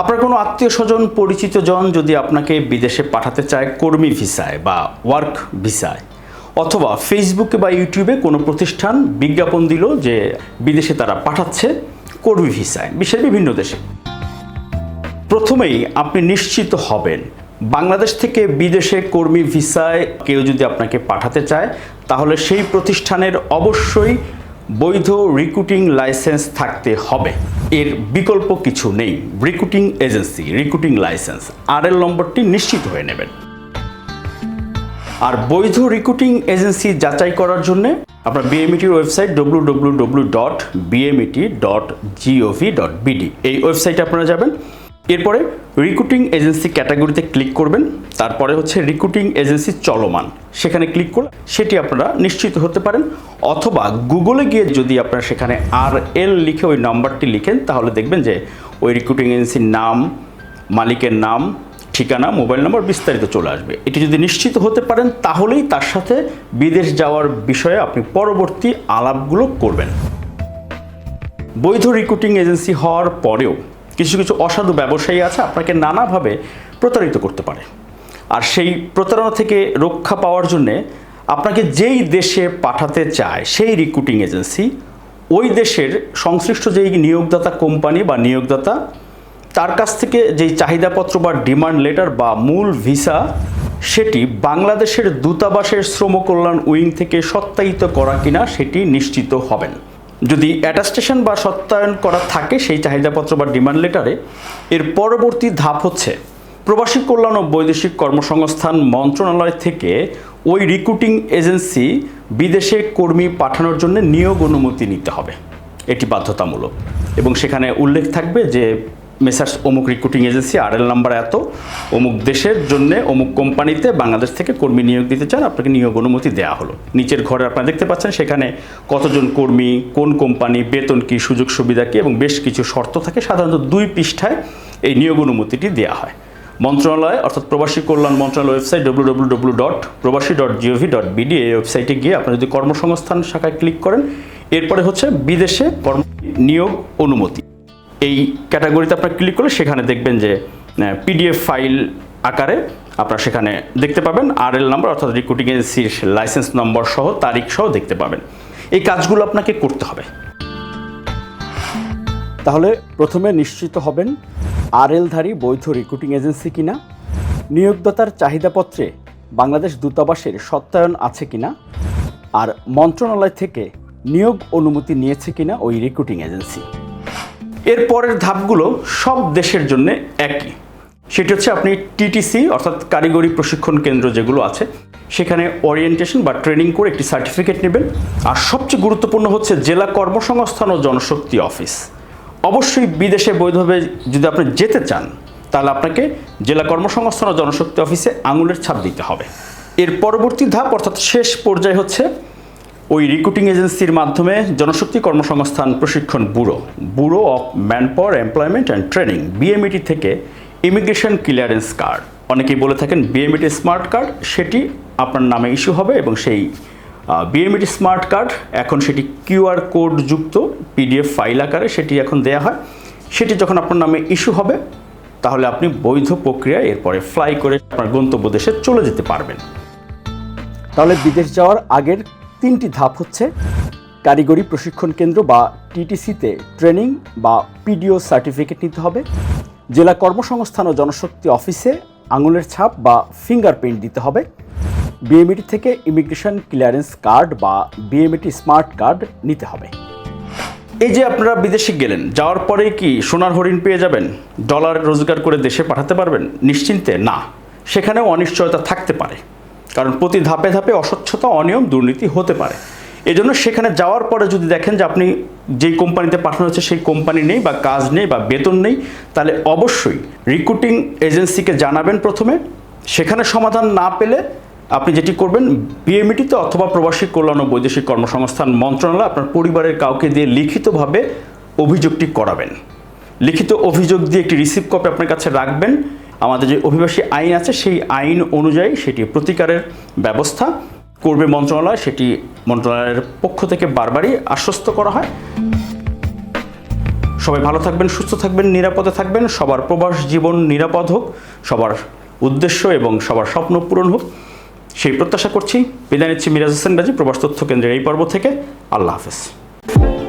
আপনার কোনো আত্মীয় স্বজন, পরিচিত জন যদি আপনাকে বিদেশে পাঠাতে চায় কর্মী ভিসায় বা ওয়ার্ক ভিসায়, অথবা ফেসবুকে বা ইউটিউবে কোনো প্রতিষ্ঠান বিজ্ঞাপন দিল যে বিদেশে তারা পাঠাচ্ছে কর্মী ভিসায়, বিশ্বের বিভিন্ন দেশে। প্রথমেই আপনি নিশ্চিত হবেন, বাংলাদেশ থেকে বিদেশে কর্মী ভিসায় কেউ যদি আপনাকে পাঠাতে চায়, তাহলে সেই প্রতিষ্ঠানের অবশ্যই বৈধ রিক্রুটিং লাইসেন্স থাকতে হবে। এর বিকল্প কিছু নেই। Recruiting agency recruiting licence R L নম্বরটি নিশ্চিত হয়ে নেবেন। আর বৈধ রিক্রুটিং এজেন্সি যাচাই করার জন্য আপনার বিএমইটির website W W W dot BMET dot G O V dot BD এই ওয়েবসাইটে আপনারা যাবেন এরপরে রিক্রুটিং এজেন্সি ক্যাটাগরিতে ক্লিক করবেন, তারপরে হচ্ছে রিক্রুটিং এজেন্সি চলমান। সেখানে ক্লিক করলে সেটি আপনারা নিশ্চিত হতে পারেন, অথবা গুগলে গিয়ে যদি আপনারা সেখানে আর এল লিখে ওই নাম্বারটি লিখেন, তাহলে দেখবেন যে ওই রিক্রুটিং এজেন্সির নাম, মালিকের নাম, ঠিকানা মোবাইল নম্বর বিস্তারিত চলে আসবে। এটি যদি নিশ্চিত হতে পারেন, তাহলেই তার সাথে বিদেশ যাওয়ার বিষয়ে আপনি পরবর্তী আলাপগুলো করবেন। বৈধ রিক্রুটিং এজেন্সি হওয়ার পরেও কিছু কিছু অসাধু ব্যবসায়ী আছে, আপনাকে নানাভাবে প্রতারিত করতে পারে। আর সেই প্রতারণা থেকে রক্ষা পাওয়ার জন্যে আপনাকে যেই দেশে পাঠাতে চায়, সেই রিক্রুটিং এজেন্সি ওই দেশের সংশ্লিষ্ট যেই নিয়োগদাতা কোম্পানি বা নিয়োগদাতা, তার কাছ থেকে যেই চাহিদাপত্র বা ডিমান্ড লেটার বা মূল ভিসা সেটি বাংলাদেশের দূতাবাসের শ্রম কল্যাণ উইং থেকে সত্যায়িত করা কিনা, সেটি নিশ্চিত হবেন। যদি অ্যাটাস্টেশন বা সত্যায়ন করা থাকে, সেই চাহিদাপত্র বা ডিমান্ড লেটারে এর পরবর্তী ধাপ হচ্ছে প্রবাসী কল্যাণ ও বৈদেশিক কর্মসংস্থান মন্ত্রণালয় থেকে ওই রিক্রুটিং এজেন্সি বিদেশে কর্মী পাঠানোর জন্য নিয়োগ অনুমতি নিতে হবে। এটি বাধ্যতামূলক। এবং সেখানে উল্লেখ থাকবে যে মেসার্স অমুক recruiting agency R L number এত, অমুক দেশের জন্য, অমুক কোম্পানিতে বাংলাদেশ থেকে কর্মী নিয়োগ দিতে চান, আপনাকে নিয়োগ অনুমতি দেওয়া হলো। নিচের ঘরে আপনারা দেখতে পাচ্ছেন, সেখানে কতজন কর্মী, কোন কোম্পানি, বেতন কী, সুযোগ সুবিধা কী, এবং বেশ কিছু শর্ত থাকে। সাধারণত দুই পৃষ্ঠায় এই নিয়োগ অনুমতিটি দেওয়া হয়। মন্ত্রণালয়, অর্থাৎ প্রবাসী কল্যাণ মন্ত্রণালয় website W W W dot Probashi dot G O V dot BD এই ওয়েবসাইটে গিয়ে আপনারা যদি কর্মসংস্থান শাখায় ক্লিক করেন, এরপরে হচ্ছে বিদেশে কর্ম নিয়োগ অনুমতি। এই ক্যাটাগরিতে আপনার ক্লিক করলে সেখানে দেখবেন যে পিডিএফ ফাইল আকারে আপনারা সেখানে দেখতে পাবেন। আর এল নাম্বার অর্থাৎ রিক্রুটিং এজেন্সির লাইসেন্স নম্বর সহ, তারিখ সহ দেখতে পাবেন। এই কাজগুলো আপনাকে করতে হবে। তাহলে প্রথমে নিশ্চিত হবেন আরএলধারী বৈধ রিক্রুটিং এজেন্সি কিনা, নিয়োগদাতার চাহিদাপত্রে বাংলাদেশ দূতাবাসের সত্যায়ন আছে কিনা, আর মন্ত্রণালয় থেকে নিয়োগ অনুমতি নিয়েছে কিনা ওই রিক্রুটিং এজেন্সি এর পরের ধাপগুলো সব দেশের জন্য একই। সেটি হচ্ছে আপনি টিটিসি অর্থাৎ কারিগরি প্রশিক্ষণ কেন্দ্র যেগুলো আছে, সেখানে ওরিয়েন্টেশন বা ট্রেনিং করে একটি সার্টিফিকেট নেবেন। আর সবচেয়ে গুরুত্বপূর্ণ হচ্ছে জেলা কর্মসংস্থান ও জনশক্তি অফিস। অবশ্যই বিদেশে বৈধভাবে যদি আপনি যেতে চান, তাহলে আপনাকে জেলা কর্মসংস্থান ও জনশক্তি অফিসে আঙুলের ছাপ দিতে হবে। এর পরবর্তী ধাপ, অর্থাৎ শেষ পর্যায়ে হচ্ছে ওই রিক্রুটিং এজেন্সির মাধ্যমে জনশক্তি কর্মসংস্থান প্রশিক্ষণ bureau bureau of manpower employment and training BMET থেকে ইমিগ্রেশন ক্লিয়ারেন্স কার্ড। অনেকেই বলে থাকেন বিএমইটি স্মার্ট কার্ড, সেটি আপনার নামে ইস্যু হবে এবং সেই বিএমইটি স্মার্ট কার্ড, এখন সেটি কিউআর কোড যুক্ত পিডিএফ ফাইল আকারে সেটি এখন দেয়া হয়। সেটি যখন আপনার নামে ইস্যু হবে, তাহলে আপনি বৈধ প্রক্রিয়ায় এরপরে ফ্লাই করে আপনার গন্তব্য দেশে চলে যেতে পারবেন। তাহলে বিদেশ যাওয়ার আগের তিনটি ধাপ হচ্ছে কারিগরি প্রশিক্ষণ কেন্দ্র বা টিটিসিতে ট্রেনিং বা পিডিও সার্টিফিকেট নিতে হবে, জেলা কর্মসংস্থান ও জনশক্তি অফিসে আঙুলের ছাপ বা ফিঙ্গারপ্রিন্ট দিতে হবে, বিএমইটি থেকে ইমিগ্রেশন ক্লিয়ারেন্স কার্ড বা বিএমইটি স্মার্ট কার্ড নিতে হবে। এই যে আপনারা বিদেশে গেলেন, যাওয়ার পরে কি সোনার হরিণ পেয়ে যাবেন? ডলার রোজগার করে দেশে পাঠাতে পারবেন? নিশ্চিন্তে না। সেখানেও অনিশ্চয়তা থাকতে পারে। কারণ প্রতি ধাপে ধাপে অস্বচ্ছতা, অনিয়ম দুর্নীতি হতে পারে। এজন্য সেখানে যাওয়ার পরে যদি দেখেন যে আপনি যেই কোম্পানিতে পাঠানো হচ্ছে সেই কোম্পানি নেই বা কাজ নেই বা বেতন নেই, তাহলে অবশ্যই রিক্রুটিং এজেন্সিকে জানাবেন প্রথমে। সেখানে সমাধান না পেলে আপনি যেটি করবেন বিএমইটিতে অথবা প্রবাসী কল্যাণ ও বৈদেশিক কর্মসংস্থান মন্ত্রণালয় আপনার পরিবারের কাউকে দিয়ে লিখিতভাবে অভিযোগটি করাবেন। লিখিত অভিযোগ দিয়ে একটি রিসিভ কপি আপনার কাছে রাখবেন। আমাদের যে অভিবাসী আইন আছে, সেই আইন অনুযায়ী সেটি প্রতিকারের ব্যবস্থা করবে মন্ত্রণালয়। সেটি মন্ত্রণালয়ের পক্ষ থেকে বারবারই আশ্বস্ত করা হয়। সবাই ভালো থাকবেন, সুস্থ থাকবেন, নিরাপদে থাকবেন। সবার প্রবাস জীবন নিরাপদ হোক, সবার উদ্দেশ্য এবং সবার স্বপ্ন পূরণ হোক। সেই প্রত্যাশা করছি। বিদায় নিচ্ছি মিরাজ হোসেন রাজি, প্রবাস তথ্য কেন্দ্রের এই পর্ব থেকে। আল্লাহ হাফেজ।